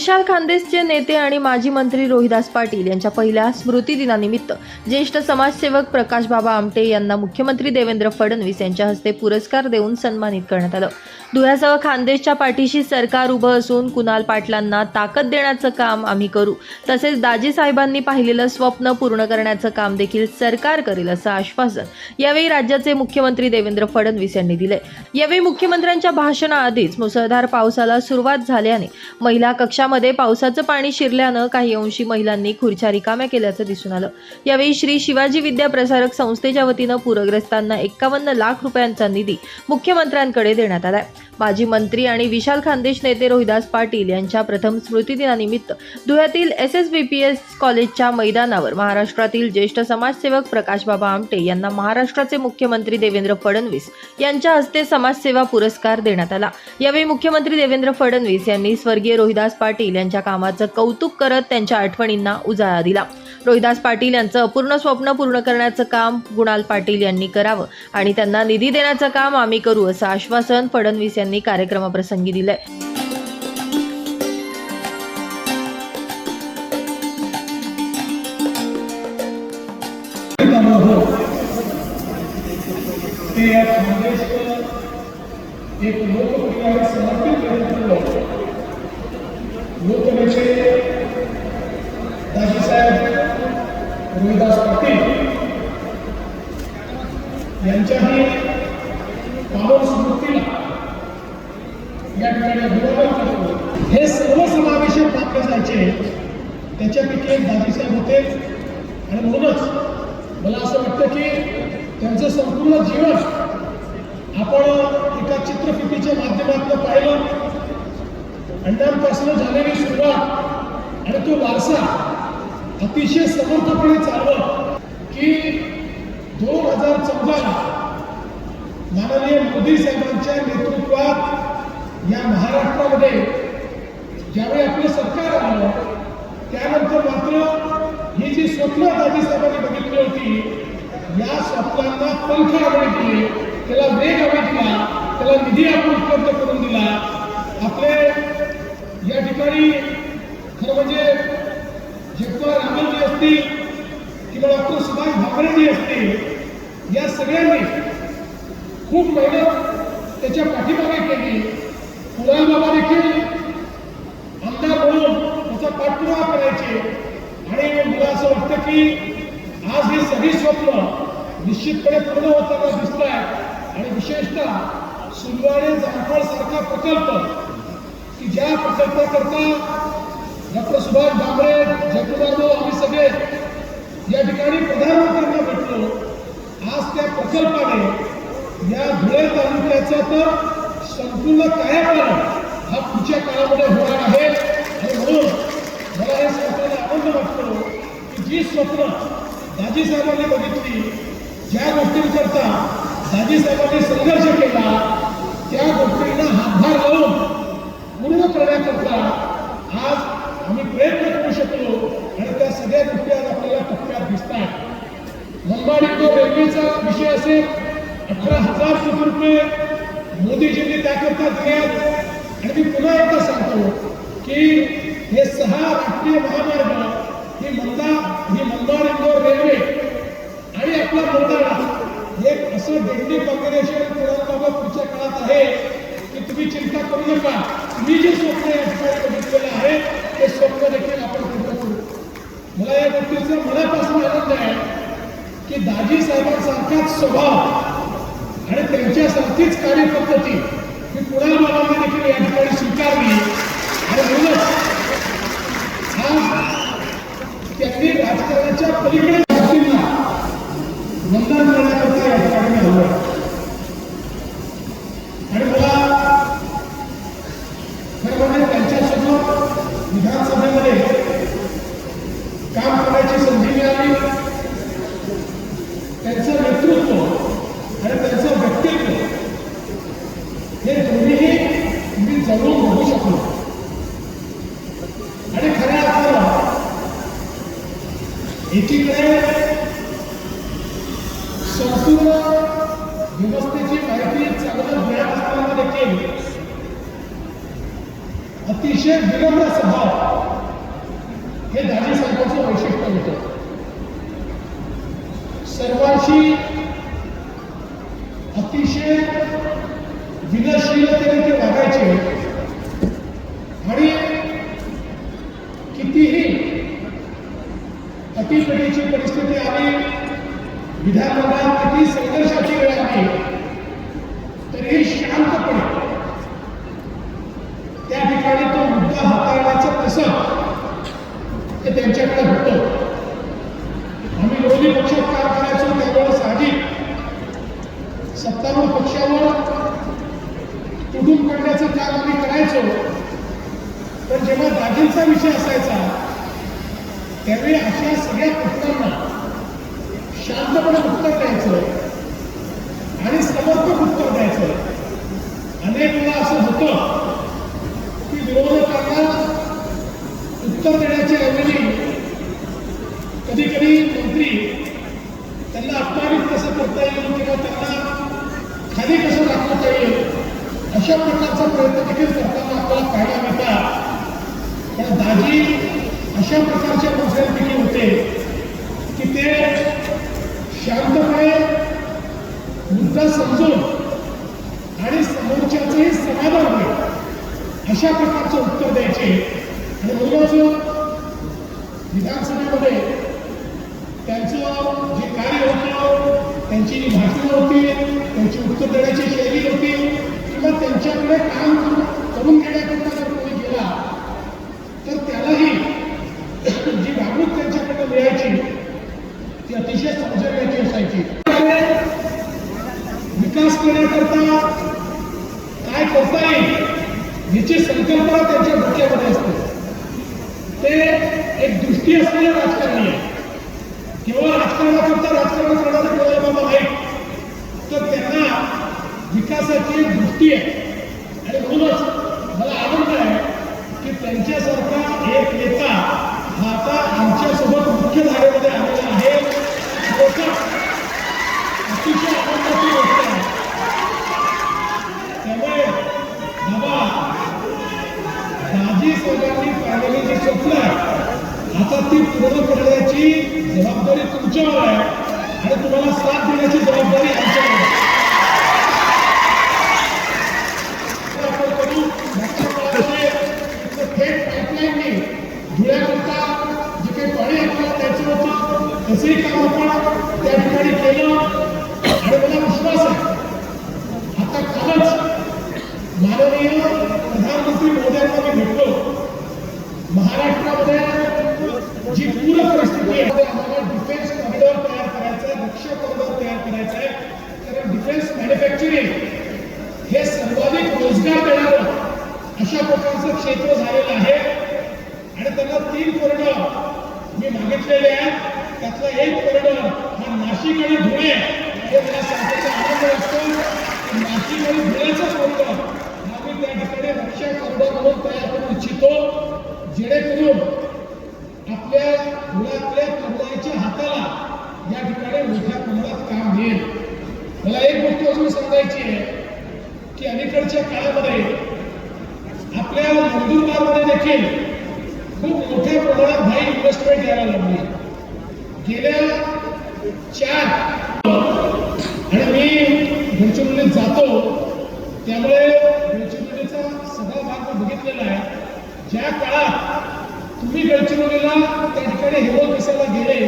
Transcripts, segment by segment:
विशाल खानदेशचे नेते आणि माजी मंत्री रोहिदास पाटील यांच्या पहिल्या स्मृती दिनानिमित्त ज्येष्ठ समाजसेवक प्रकाश बाबा आमटे यांना मुख्यमंत्री देवेंद्र फडणवीस यांच्या हस्ते पुरस्कार देऊन सन्मानित करण्यात आलं. धुळ्यासह खानदेशच्या पाठीशी सरकार उभं असून कुणाल पाटलांना ताकद देण्याचं काम आम्ही करू. तसेच दाजी साहेबांनी पाहिलेलं स्वप्न पूर्ण करण्याचं काम देखील सरकार करेल असं आश्वासन यावेळी राज्याचे मुख्यमंत्री देवेंद्र फडणवीस यांनी दिले यावेळी मुख्यमंत्र्यांच्या भाषणाआधीच मुसळधार पावसाला सुरुवात झाल्याने महिला कक्षा कक्षामध्ये पावसाचं पाणी शिरल्यानं काही अंशी महिलांनी खुर्च्या रिकाम्या केल्याचं दिसून आलं. यावेळी श्री शिवाजी विद्या प्रसारक संस्थेच्या वतीनं पूरग्रस्तांना एक्कावन्न लाख रुपयांचा निधी मुख्यमंत्र्यांकडे देण्यात आलाय. माजी मंत्री आणि विशाल खानदेश नेते रोहिदास पाटील यांच्या प्रथम स्मृतिदिनानिमित्त धुळ्यातील S S B P S कॉलेजच्या मैदानावर महाराष्ट्रातील ज्येष्ठ समाजसेवक प्रकाशबाबा आमटे यांना महाराष्ट्राचे मुख्यमंत्री देवेंद्र फडणवीस यांच्या हस्ते समाजसेवा पुरस्कार देण्यात आला. यावेळी मुख्यमंत्री देवेंद्र फडणवीस यांनी स्वर्गीय रोहिदास पाटील यांच्या कामाचं कौतुक करत त्यांच्या आठवणींना उजाळा दिला. रोहिदास पाटील यांचं अपूर्ण स्वप्न पूर्ण करण्याचं काम गुणाल पाटील यांनी करावं आणि त्यांना निधी देण्याचं काम आम्ही करू असं आश्वासन फडणवीस यांनी कार्यक्रमाप्रसंगी दिलंय. एक लोकप्रियाला समर्पित व्यक्तित्व लोकनेते दाजीसाहेब रोहिदास पाटील यांच्याही पावन स्मृतीला या ठिकाणी अभिवादन करतो. हे सर्व समावेशक वाक्य जायचे त्याच्यापैकी एक दाजीसाहेब होते. आणि म्हणूनच मला असं वाटतं की त्यांचं संपूर्ण जीवन आपण एका चित्रफितीच्या माध्यमातून पाहिलं. अंड्यांपासून झालेली सुरुवात आणि तो वारसा अतिशय समर्थपणे चालवत की दोन हजार चौदाला माननीय मोदी साहेबांच्या नेतृत्वात या महाराष्ट्रामध्ये ज्यावेळी आपलं सरकार आलं त्यानंतर मात्र ही जी स्वप्न दादी साहेबांनी बघितली होती या स्वप्नांना पंख आम्ही त्याला वेग आम्ही दिला त्याला निधी आपण उपलब्ध करून दिला. आपले या ठिकाणी खरं म्हणजे जगतार रामनजी असतील किंवा डॉक्टर सुभाष भाकरेजी असतील या सगळ्यांनी खूप मेहनत त्याच्या पाठीमागे केली. कुणाल बाबा देखील आमदार म्हणून त्याचा पाठपुरावा करायचे. आणि मला असं वाटतं की आज हे सगळी स्वप्न निश्चितपणे पूर्ण होताना दिसत आहे आणि विशेषतः सुनवाडे जामफळ सारखा प्रकल्प की ज्या प्रकल्पाकरता डॉक्टर सुभाष डांबरे जगुबाबू आम्ही सगळे या ठिकाणी प्रधानमंत्र्यांना भेटलो. आज त्या प्रकल्पाने या धुळे तालुक्याचा तर संपूर्ण कायापालट हा पुढच्या काळामध्ये होणार आहे. आणि म्हणून मला हे सांगताना आनंद वाटतो की जी स्वप्न दाजी साहेबांनी बघितली ज्या गोष्टींकरता दाजी साहेबांनी संघर्ष केला त्या गोष्टींना हातभार लावून पुन्हा एकदा सांगतो की हे सहा राष्ट्रीय महामार्ग ही मंदा ही मंदार इंदोर रेल्वे आणि आपला मंदारा एक असं डेंडी कॉम्बिनेशन बाबा पुढच्या काळात आहे की तुम्ही चिंता करू नका. तुम्ही जे स्वप्न या ठिकाणी बघितलेलं आहे ते स्वप्न देखील आपण पूर्ण करू? मला या गोष्टीचं मनापासून आनंद आहे की दाजी साहेबांसारखाच स्वभाव आणि त्यांच्यासारखीच कार्यपद्धती कुणाल बाबांनी देखील या ठिकाणी स्वीकारली आणि म्हणूनच आज त्यांनी राजकारणाच्या पलीकडे गोष्टींना मतदान करण्याकरता या ठिकाणी आलो आणि मला खरं म्हणजे त्यांच्यासोबत विधानसभेमध्ये काम करण्याची संधी मिळाली त्यांचं नेतृत्व आणि त्यांचं व्यक्तित्व हे दोन्हीही मी जवळून बघू शकलो आणि खऱ्या अर्थानं एकीकडे संपूर्ण व्यवस्थेची माहिती चांगलं ज्ञान असताना देखील. अतिशय विनम्र स्वभाव. हे दाजी साहेबांचं वैशिष्ट्य होत. सर्वांशी अतिशय विनशीलतेने ते वागायचे. आणि कितीही अटीतटीची परिस्थिती आली विधानमंडळात किती संघर्षाची वेळ आली तरीही शांतपणे त्या ठिकाणी तो मुद्दा हाताळण्याचं कसं ते त्यांच्याकडे होतं. आम्ही विरोधी पक्षात काम करायचो त्यावेळेस साहजिक सत्तारूढ पक्षावर तुटून पडण्याचं काम आम्ही करायचो. पण जेव्हा दाजींचा विषय असायचा त्यावेळी अशा सगळ्या प्रश्नांना शांतपणे उत्तर द्यायचं. आणि समर्पक उत्तर द्यायचं. अनेक वेळा असं होतं की विरोधकांना उत्तर देण्याच्या ऐवजी कधी कधी मंत्री त्यांना अपमानित कसं करता येईल किंवा त्यांना खाली कसं दाखवता येईल अशा प्रकारचा प्रयत्न देखील करताना आपल्याला पाहायला मिळतात. पण दाजी अशा प्रकारच्या मंत्र्यांपैकी होते की ते शांतपणे मुद्दा समजून आणि समोरच्याचंही समाधान होईल अशा प्रकारचं उत्तर द्यायचे. आणि म्हणूनच विधानसभेमध्ये त्यांचं जे कार्य होतं त्यांची जी भाषणं होती त्यांची उत्तर देण्याची शैली होती किंवा त्यांच्याकडे काम करून घेण्याकरता जर कोणी गेला तर त्यालाही जी वागणूक त्यांच्याकडे मिळायची ती अतिशय समजण्याची असायची विकास काय करता येईल याची संकल्पना त्यांच्या डोक्यामध्ये असते. ते एक दृष्टी असलेले राजकारणी आहे केवळ राजकारणाकरता राजकारण करणारे डोळे बाबा नाहीत तर त्यांना विकासाची एक दृष्टी आहे. आणि म्हणूनच मला आनंद आहे की त्यांच्यासारखा एक नेता हा आता आमच्यासोबत मुख्य धारेमध्ये आलेला आहे. आता ती पूर्ण करण्याची जबाबदारी तुमच्यावर आहे. आणि तुम्हाला साथ देण्याची जबाबदारी आमच्यावर आहे. हे धुळ्याकरता जे काही पाणी आपल्याला द्यायचं होतं काम आपण त्या ठिकाणी केलं. डिफेन्स हे सर्वाधिक रोजगार देणारं अशा प्रकारचं क्षेत्र झालेलं आहे. आणि त्यांना तीन कॉरिडॉर मी मागितलेले आहेत. त्यातला एक कॉरिडॉर हा नाशिक आणि धुळे. हे मला सांगायचा आनंद असतो. नाशिक आणि धुळ्याचा कॉरिडॉर आम्ही त्या ठिकाणी रक्षा कॉरिडॉर म्हणून तयार करू इच्छितो. जेणेकरून आपल्या धुळ्यातल्या तरुणाईच्या हाताला या ठिकाणी मोठ्या प्रमाणात काम मिळेल मला एक गोष्ट अजून सांगायची आहे की अलीकडच्या काळामध्ये आपल्या नंदुरबारमध्ये देखील खूप मोठ्या प्रमाणात भाई इन्व्हेस्टमेंट यायला लागली. गेल्या चार आणि मी गडचिरोलीत जातो त्यामुळे गडचिरोलीचा सगळा भाग बघितलेला आहे. ज्या काळात तुम्ही गडचिरोलीला त्या ठिकाणी हेमोल दिसायला गेले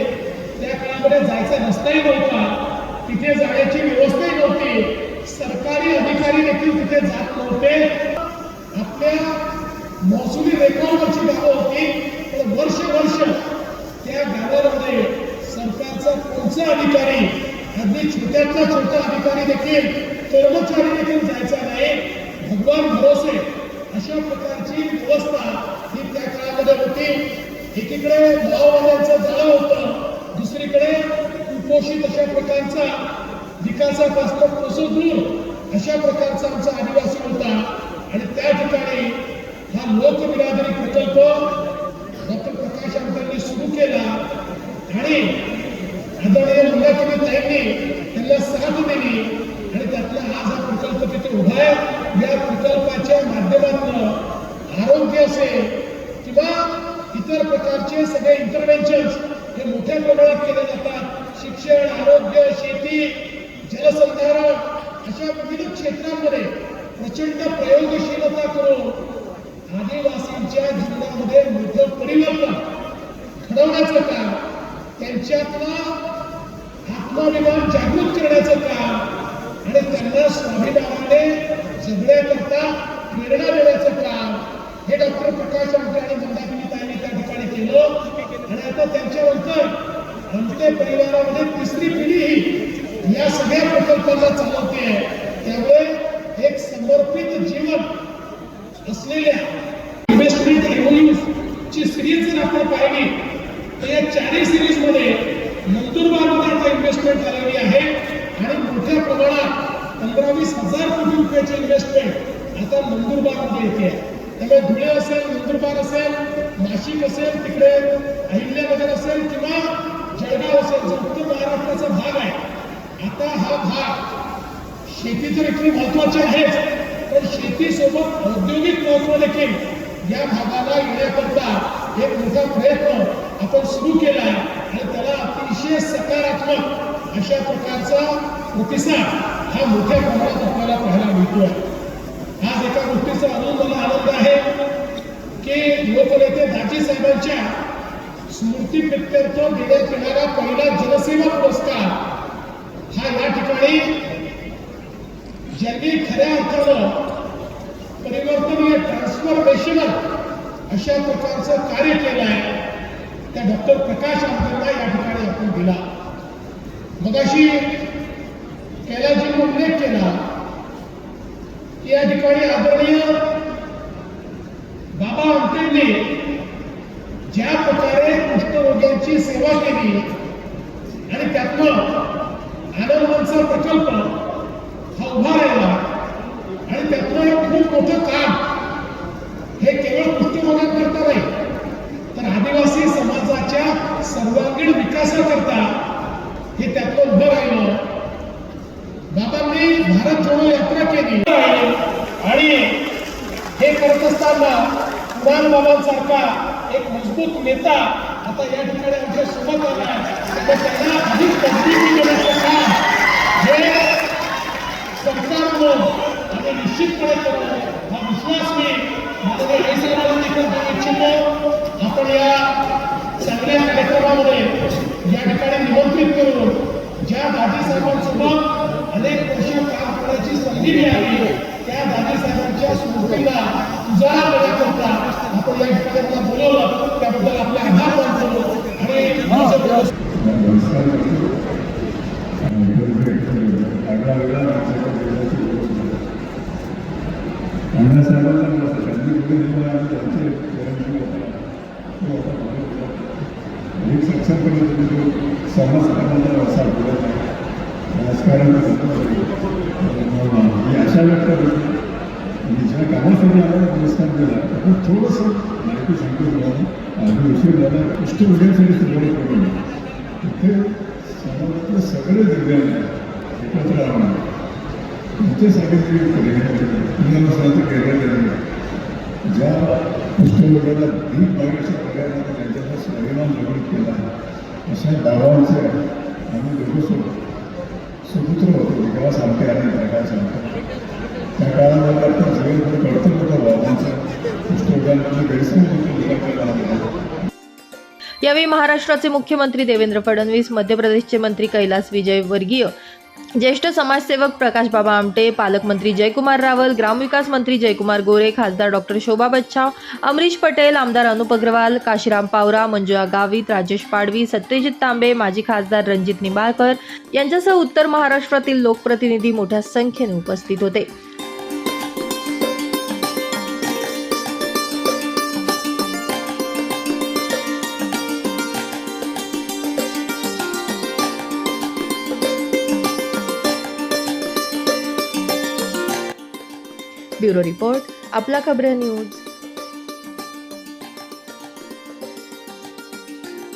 त्या काळामध्ये जायचा रस्ताही नव्हता. तिथे जाण्याची व्यवस्थाही नव्हती. सरकारी अधिकारी देखील तिथे जात नव्हते. आपल्या महसुली रेकॉर्डवरची गावं होती. पण वर्ष वर्ष त्या गावामध्ये सरकारचा कोणचा अधिकारी अगदी छोट्यातला छोटा अधिकारी देखील कर्मचारी देखील जायचा नाही. भगवान भरोसे अशा प्रकारची व्यवस्था ही त्या काळामध्ये होती. एकीकडे गाववाल्यांचं जाळं होतं दुसरीकडे कुपोषित अशा प्रकारचा विकासापासून कसं दूर अशा प्रकारचा आमचा आदिवासी होता आणि त्या ठिकाणी हा लोकबिरादरी प्रकल्प डॉक्टर प्रकाश आमदारांनी सुरू केला आणि आदरणीय मंदाकिनी त्यांनी त्यांना साथ दिली आणि त्यातला आज हा प्रकल्प तिथे उभा आहे या प्रकल्पाच्या माध्यमातून आरोग्य असेल किंवा इतर प्रकारचे सगळे इंटरव्हेन्शन हे मोठ्या प्रमाणात केले खाद्य शेती जलसंधारण अशा विविध क्षेत्रांमध्ये प्रचंड प्रयोगशीलता करून आदिवासींच्या जीवनामध्ये मोठं परिवर्तन घडवण्याचं काम त्यांच्यातला आत्माभिमान जागृत करण्याचं काम आणि त्यांना स्वाभिमानाने जगण्याकरता प्रेरणा देण्याचं काम हे डॉक्टर प्रकाश आमटे आणि मंदाकिनी त्या ठिकाणी केलं. आणि आता त्यांच्यानंतर आमटे परिवारामध्ये तिसरी पिढी ही या सगळ्या प्रकल्पांना चालवते त्यामुळे एक समर्पित जीवन असलेल्या इन्व्हेस्टमेंट ची सिरीज जर आपण पाहिली तर या चारही सिरीजमध्ये नंदुरबारमध्ये आता इन्व्हेस्टमेंट आलेली आहे आणि मोठ्या प्रमाणात पंधरा वीस हजार कोटी रुपयाची इन्व्हेस्टमेंट आता नंदुरबारमध्ये येते त्यामुळे धुळे असेल नंदुरबार असेल नाशिक असेल तिकडे अहिल्यानगर असेल किंवा जळगाव असेल जो उत्तर महाराष्ट्राचा भाग आहे. आता हा भाग शेती तर इतकी महत्वाची आहेच पण शेतीसोबत औद्योगिक महत्त्व देखील या भागाला येण्याकरता एक मोठा प्रयत्न आपण सुरू केला आहे. आणि त्याला अतिशय सकारात्मक अशा प्रकारचा प्रतिसाद हा मोठ्या प्रमाणात आपल्याला पाहायला मिळतोय. आज एका गोष्टीचा अनुभव मला आनंद आहे की लोकनेते दाजी साहेबांच्या स्मृती प्रित्यर्थ दिले येणारा पहिला जनसेवा पुरस्कार हा या ठिकाणी ज्यांनी खऱ्या अर्थानं परिवर्तनीय ट्रान्सफॉर्मेशनल अशा प्रकारचं कार्य केलं आहे त्या डॉक्टर प्रकाश आंबेडकर या ठिकाणी आपण दिला. मगाशी कैलासजींनी उल्लेख केला की या ठिकाणी आदरणीय बाबा आमटेंनी त्यांची सेवा केली. आणि त्यातनं आनंदांचा प्रकल्प हा उभा राहिला. आणि त्यातलं खूप मोठं काम हे केवळ कुष्ठरोगांकरता नाही तर आदिवासी समाजाच्या सर्वांगीण विकासाकरता हे त्यातलं उभं राहिलं. बाबांनी भारत जोडो यात्रा केली. आणि हे करत असताना कुराण बाबांसारखा एक मजबूत नेता आता या ठिकाणी आमच्यासोबत आला आहे त्यांना अधिक मजबूती देण्याचं काम हे सरकारनं आणि निश्चितपणे करू हा विश्वास मी माझ्या आईसाहेबांना देखील देऊ इच्छितो. आपण या सगळ्या कार्यक्रमामध्ये या ठिकाणी निमंत्रित करून ज्या दादी साहेबांसोबत अनेक वर्ष काम करण्याची संधी मिळाली त्या दादी साहेबांच्या स्मृतीला उजाळा करण्याकरता आपण या ठिकाणी बोलवलं. त्याबद्दल आपले आभार थोडंसं माहिती सांगतो तुम्हाला आधी उशीर झाला कुष्ठ उद्यासाठी सुरुवात करून तिथे समाजातले सगळे दिव्यांग एकत्र राहणार त्यांच्यासाठी पुनर्वसनाचं केंद्र केलं ज्या कुष्ठरोगाला दीप मागण्याच्या पर्यायाने त्यांच्याचा स्वाभिमान जागृत केला अशा गावांचे आम्ही दोघं सुपुत्र होतो. विकास सांगते आणि प्रकाश सांगतो. त्या काळामध्ये आपण सगळीकडे कळतं होतं. बाबांचं कुष्ठरोगांमध्ये गैरसमज होतो. विकास यावेळी महाराष्ट्राचे मुख्यमंत्री देवेंद्र फडणवीस मध्य प्रदेशचे मंत्री कैलास विजयवर्गीय ज्येष्ठ समाजसेवक प्रकाश बाबा आमटे पालकमंत्री जयकुमार रावल ग्रामविकास मंत्री जयकुमार गोरे खासदार डॉक्टर शोभा बच्छाव अमरीश पटेल आमदार अनुप अग्रवाल काशीराम पावरा मंजुळा गावित राजेश पाडवी सत्यजित तांबे माजी खासदार रणजित निंबाळकर यांच्यासह उत्तर महाराष्ट्रातील लोकप्रतिनिधी मोठ्या संख्येने उपस्थित होते. ब्युरो रिपोर्ट आपला खबऱ्या न्यूज